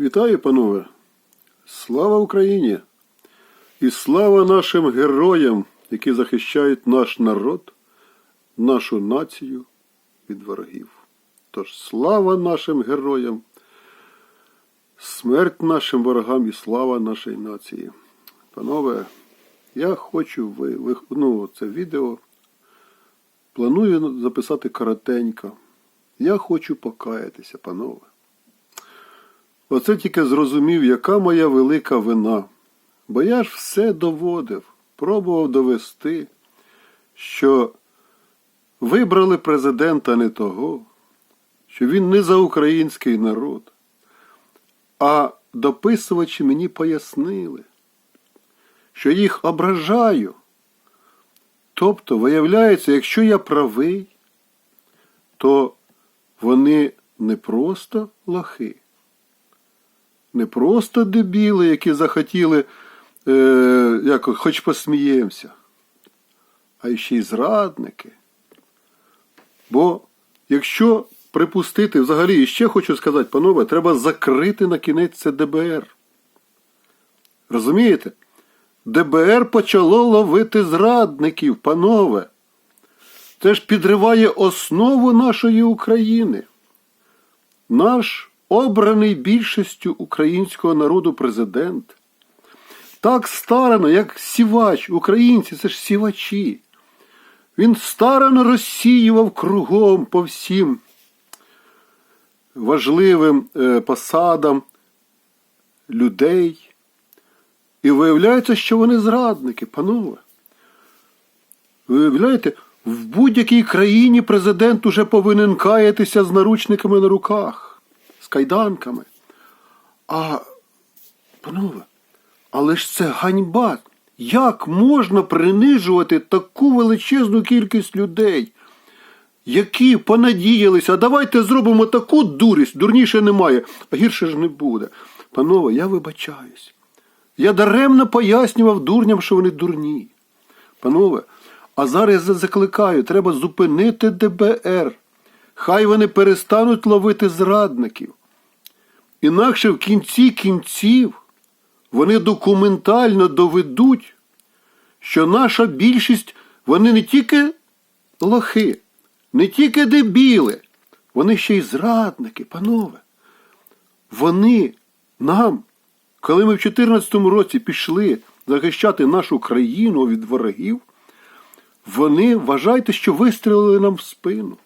Вітаю, панове! Слава Україні! І слава нашим героям, які захищають наш народ, нашу націю від ворогів. Тож слава нашим героям, смерть нашим ворогам і слава нашій нації. Панове, я хочу ви, ну, це відео. Планую записати коротенько. Я хочу покаятися, панове. Оце тільки зрозумів, яка моя велика вина. Бо я ж все доводив, пробував довести, що вибрали президента не того, що він не за український народ. А дописувачі мені пояснили, що їх ображаю. Тобто, виявляється, якщо я правий, то вони не просто лохи, не просто дебіли, які захотіли, е, як, хоч посміємося, а ще й зрадники. Бо якщо припустити, взагалі, і ще хочу сказати, панове, треба закрити на кінець це ДБР. Розумієте? ДБР почало ловити зрадників, панове. Це ж підриває основу нашої України. Наш обраний більшістю українського народу президент. Так старано, як сівач, українці, це ж сівачі. Він старано розсіював кругом по всім важливим е, посадам людей. І виявляється, що вони зрадники, панове. Ви уявляєте, в будь-якій країні президент уже повинен каятися з наручниками на руках, з кайданками. А, панове, але ж це ганьба. Як можна принижувати таку величезну кількість людей, які понадіялися, а давайте зробимо таку дурість, дурніше немає, а гірше ж не буде. Панове, я вибачаюсь. Я даремно пояснював дурням, що вони дурні. Панове, а зараз я закликаю, треба зупинити ДБР. Хай вони перестануть ловити зрадників. Інакше в кінці кінців вони документально доведуть, що наша більшість, вони не тільки лохи, не тільки дебіли, вони ще й зрадники, панове. Вони нам, коли ми в 2014 році пішли захищати нашу країну від ворогів, вони вважайте, що вистрілили нам в спину.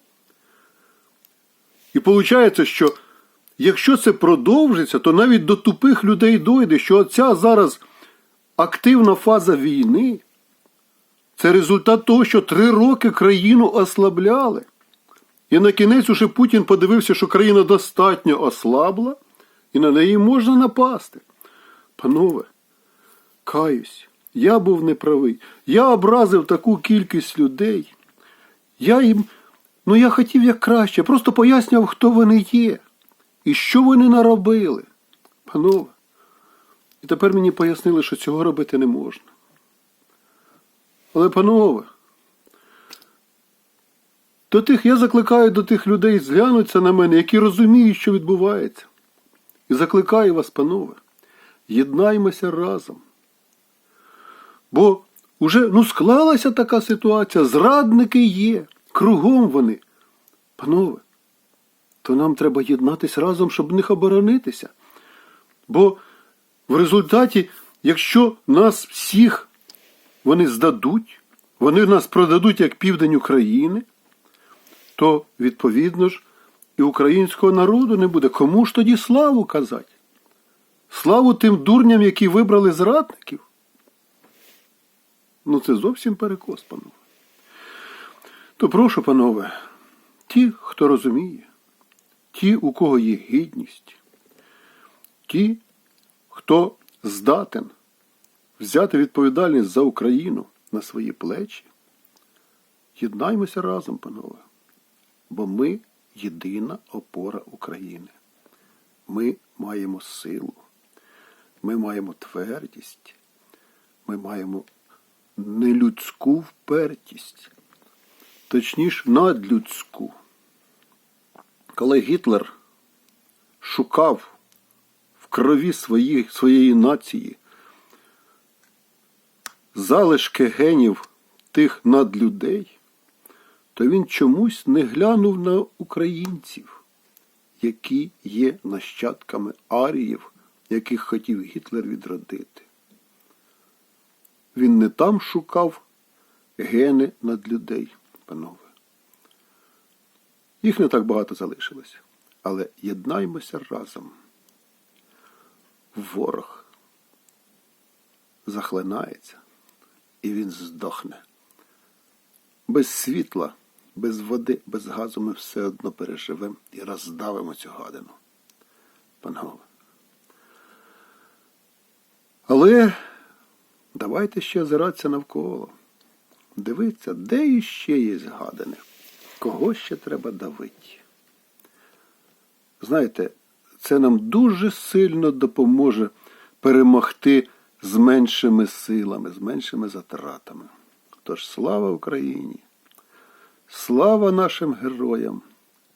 І виходить, що якщо це продовжиться, то навіть до тупих людей дойде, що ця зараз активна фаза війни це результат того, що три роки країну ослабляли. І на кінець уже Путін подивився, що країна достатньо ослабла, і на неї можна напасти. Панове, каюсь, я був неправий. Я образив таку кількість людей. Я їм, ну я хотів як краще, просто пояснював, хто вони є і що вони наробили. Панове. І тепер мені пояснили, що цього робити не можна. Але, панове, до тих, я закликаю до тих людей зглянуться на мене, які розуміють, що відбувається. І закликаю вас, панове, єднаймося разом. Бо вже ну, склалася така ситуація, зрадники є, кругом вони. Панове, то нам треба єднатися разом, щоб них оборонитися. Бо в результаті, якщо нас всіх вони здадуть, вони нас продадуть як південь України, то, відповідно ж, і українського народу не буде. Кому ж тоді славу казати? Славу тим дурням, які вибрали зрадників? Ну, це зовсім перекос, панове. То прошу, панове, ті, хто розуміє, ті, у кого є гідність, ті, хто здатен взяти відповідальність за Україну на свої плечі, єднаймося разом, панове, бо ми єдина опора України. Ми маємо силу, ми маємо твердість, ми маємо нелюдську впертість, точніше надлюдську. Коли Гітлер шукав в крові свої, своєї нації, залишки генів тих надлюдей, то він чомусь не глянув на українців, які є нащадками аріїв, яких хотів Гітлер відродити. Він не там шукав гени надлюдей, панове. Їх не так багато залишилось. Але єднаймося разом. Ворог захлинається, і він здохне. Без світла, без води, без газу ми все одно переживемо і роздавимо цю гадину. Панове. Але давайте ще озиратися навколо. Дивитися, де іще є згадане, кого ще треба давити. Знаєте, це нам дуже сильно допоможе перемогти з меншими силами, з меншими затратами. Тож слава Україні! Слава нашим героям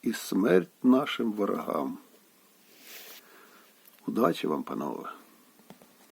і смерть нашим ворогам. Удачі вам, панове!